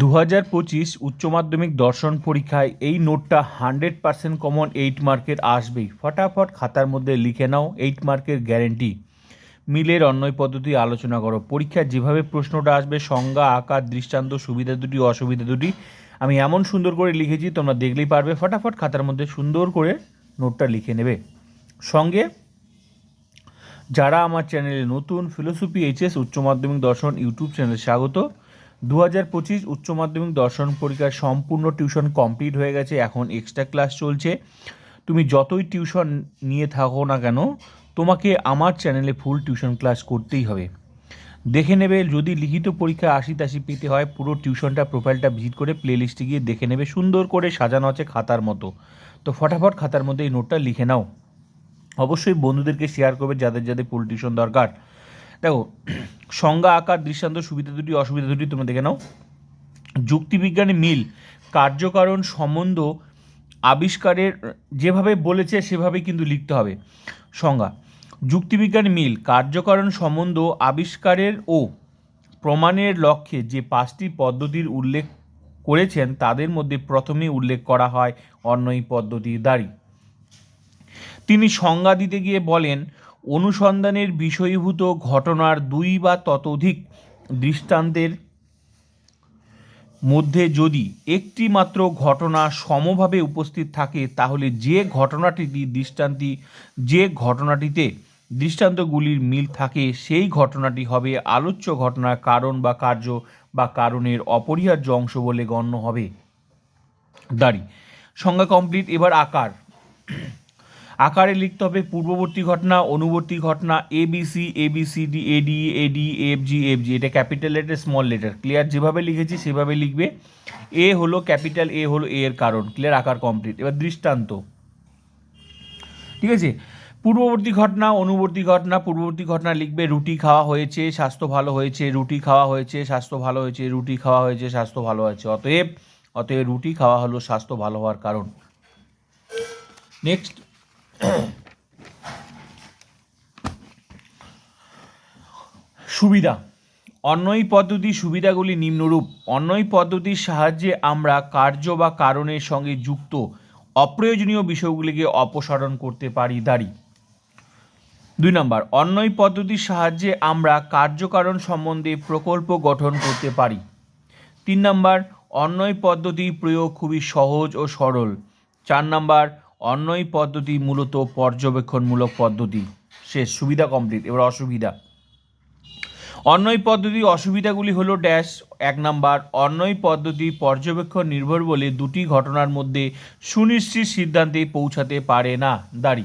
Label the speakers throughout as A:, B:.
A: দু হাজার পঁচিশ উচ্চ মাধ্যমিক দর্শন পরীক্ষায় এই নোটটা হান্ড্রেড পার্সেন্ট কমন এইট মার্কের আসবেই। ফটাফট খাতার মধ্যে লিখে নাও এইট মার্কের গ্যারেন্টি। মিলের অন্যয় পদ্ধতি আলোচনা করো। পরীক্ষায় যেভাবে প্রশ্নটা আসবে, সংজ্ঞা, আকার, দৃষ্টান্ত, সুবিধা দুটি, অসুবিধা দুটি, আমি এমন সুন্দর করে লিখেছি, তোমরা দেখলেই পারবে। ফটাফট খাতার মধ্যে সুন্দর করে নোটটা লিখে নেবে। সঙ্গে যারা আমার চ্যানেলে নতুন, ফিলোসফি, এইচএস, উচ্চ মাধ্যমিক দর্শন, ইউটিউব চ্যানেলে স্বাগত। দু হাজার পঁচিশ উচ্চ মাধ্যমিক দর্শন পরীক্ষার সম্পূর্ণ টিউশন কমপ্লিট হয়ে গেছে, এখন এক্সট্রা ক্লাস চলছে। তুমি যতই টিউশন নিয়ে থাকো না কেন, তোমাকে আমার চ্যানেলে ফুল টিউশন ক্লাস করতেই হবে। দেখে নেবে, যদি লিখিত পরীক্ষা আশি তাশি পেতে হয়, পুরো টিউশনটা প্রোফাইলটা ভিজিট করে প্লে লিস্টে গিয়ে দেখে নেবে, সুন্দর করে সাজানো আছে খাতার মতো। তো ফটাফট খাতার মধ্যে এই নোটটা লিখে নাও। অবশ্যই বন্ধুদেরকে শেয়ার করবে, যাদের যাদের ফুল টিউশন দরকার। দেখো, সংজ্ঞা, আকার, দৃষ্টান্ত, সুবিধা দুটি, অসুবিধা দুটি তোমরা দেখে নাও। যুক্তিবিজ্ঞানে মিল, কার্যকারণ সম্বন্ধ আবিষ্কারের, যেভাবে বলেছে সেভাবে কিন্তু লিখতে হবে। সংজ্ঞা, যুক্তিবিজ্ঞান মিল, কার্যকারণ সম্বন্ধ আবিষ্কারের ও প্রমাণের লক্ষ্যে যে পাঁচটি পদ্ধতির উল্লেখ করেছেন, তাদের মধ্যে প্রথমে উল্লেখ করা হয় অন্যই পদ্ধতি দাঁড়ি। তিনি সংজ্ঞা দিতে গিয়ে বলেন অনুসন্ধানের বিষয়ীভূত ঘটনার দুই বা ততোধিক দৃষ্টান্তের মধ্যে যদি একটি মাত্র ঘটনা সমভাবে উপস্থিত থাকে, তাহলে যে ঘটনাটি দৃষ্টান্তি, যে ঘটনাটিতে দৃষ্টান্তগুলির মিল থাকে, সেই ঘটনাটি হবে আলোচ্য ঘটনার কারণ বা কার্য বা কারণের অপরিহার্য অংশ বলে গণ্য হবে। দাঁড়ি। সংজ্ঞা কমপ্লিট এবার আকার। আকারে লিখতে হবে পূর্ববর্তী ঘটনা, অনুবর্তী ঘটনা A B C A B C D A D A D F G F G এটা capital letter small letter clear যেভাবে লিখেছি, সেভাবে লিখবে। এ হলো ক্যাপিটাল এ হলো এ এর কারণ। ক্লিয়ার আকার কমপ্লিট এবার দৃষ্টান্ত। ঠিক আছে? পূর্ববর্তী ঘটনা, অনুবর্তী ঘটনা, পূর্ববর্তী ঘটনা লিখবে, রুটি খাওয়া হয়েছে, স্বাস্থ্য ভালো হয়েছে, রুটি খাওয়া হয়েছে, স্বাস্থ্য ভালো হয়েছে, রুটি খাওয়া হয়েছে, স্বাস্থ্য ভালো হয়েছে অতএব অতএব রুটি খাওয়া হলো স্বাস্থ্য ভালো হওয়ার কারণ। নেক্সট সুবিধা। অন্যই পদ্ধতি সুবিধাগুলি নিম্নরূপ। অন্যই পদ্ধতির সাহায্যে আমরা কার্য বা কারণের সঙ্গে যুক্ত অপ্রয়োজনীয় বিষয়গুলিকে অপসারণ করতে পারি দাঁড়ি। দুই নম্বর, অন্যই পদ্ধতির সাহায্যে আমরা কার্যকারণ সম্বন্ধে প্রকল্প গঠন করতে পারি। তিন নম্বর, অন্যই পদ্ধতি প্রয়োগ খুবই সহজ ও সরল। চার নম্বর অন্যই পদ্ধতি মূলত পর্যবেক্ষণমূলক পদ্ধতি। শেষ, সুবিধা কমপ্লিট এবার অসুবিধা। অন্যই পদ্ধতি, অসুবিধাগুলি হলো ড্যাশ এক নাম্বার, অন্যই পদ্ধতি পর্যবেক্ষণ নির্ভর বলে দুটি ঘটনার মধ্যে সুনিশ্চিত সিদ্ধান্তে পৌঁছাতে পারে না, দাঁড়ি।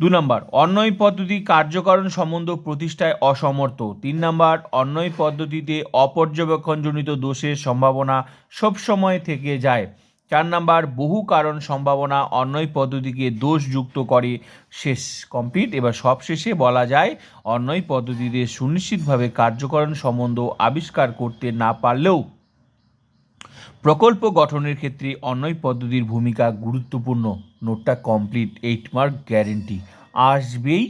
A: দু নম্বর, অন্যই পদ্ধতি কার্যকরণ সম্বন্ধ প্রতিষ্ঠায় অসমর্থ। তিন নম্বর, অন্যই পদ্ধতিতে অপর্যবেক্ষণজনিত দোষের সম্ভাবনা সবসময় থেকে যায়। চার নাম্বার, বহু কারণ সম্ভাবনা অন্যয় পদ্ধতিকে দোষযুক্ত করে। শেষ কমপ্লিট এবার সবশেষে বলা যায় অন্যয় পদ্ধতিতে সুনিশ্চিতভাবে কার্যকরণ সম্বন্ধ আবিষ্কার করতে না পারলেও প্রকল্প গঠনের ক্ষেত্রে অন্যয় পদ্ধতির ভূমিকা গুরুত্বপূর্ণ। নোটটা কমপ্লিট এইট মার্ক গ্যারেন্টি আসবেই।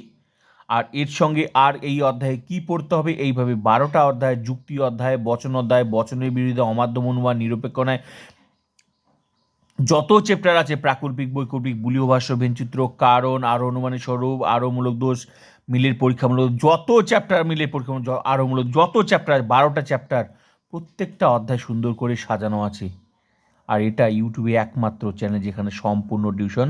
A: আর এর সঙ্গে আর এই অধ্যায়ে কি পড়তে হবে? এইভাবে বারোটা অধ্যায়, যুক্তি অধ্যায়, বচন অধ্যায়, বচনের বিরুদ্ধে অমাধ্যম অনুমান নিরপেক্ষণায় যত চ্যাপ্টার আছে, প্রাকল্পিক, বৈকল্পিক বুলীয় ভাষ্য, ভেনচিত্র, কারণ, আরও অনুমানের স্বরূপ আরও মূলক দোষ, মিলের পরীক্ষামূলক, যত চ্যাপ্টার মিলের পরীক্ষামূলক আরও মূলক যত চ্যাপ্টার বারোটা চ্যাপ্টার প্রত্যেকটা অধ্যায় সুন্দর করে সাজানো আছে। আর এটা ইউটিউবে একমাত্র চ্যানেল যেখানে সম্পূর্ণ টিউশন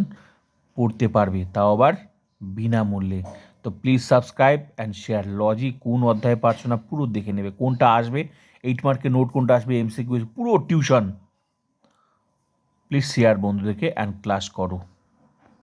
A: পড়তে পারবে। তাও আবার বিনামূল্যে। তো please subscribe and share logic কোন অধ্যায় পারছ না, পুরো দেখে নেবে, কোনটা আসবে এইট মার্কে নোট কোনটা আসবে এমসিকিউ পুরো টিউশন প্লিজ শেয়ার বন্ধুদেরকে অ্যান্ড ক্লাস করো।